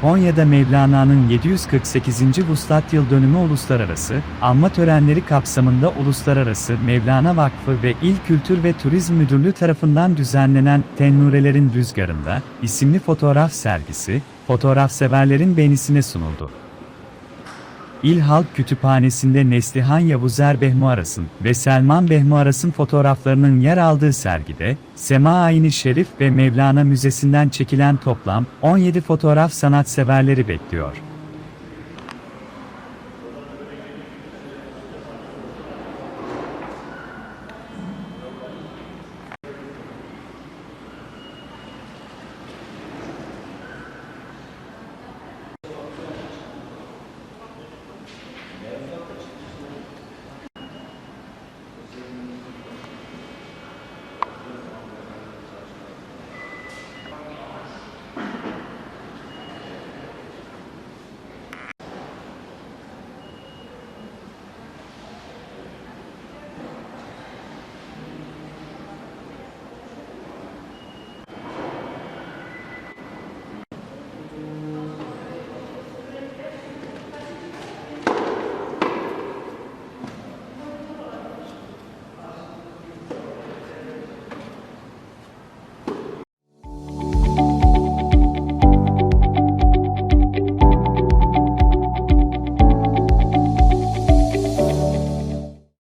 Konya'da Mevlana'nın 748. Vuslat Yıl Dönümü Uluslararası, anma törenleri kapsamında Uluslararası Mevlana Vakfı ve İl Kültür ve Turizm Müdürlüğü tarafından düzenlenen Tennurelerin Rüzgarında isimli fotoğraf sergisi, fotoğraf severlerin beğenisine sunuldu. İl Halk Kütüphanesi'nde Neslihan Yavuzer Behmuaras'ın ve Selman Behmuaras'ın fotoğraflarının yer aldığı sergide, Sema Ayni Şerif ve Mevlana Müzesi'nden çekilen toplam 17 fotoğraf sanatseverleri bekliyor.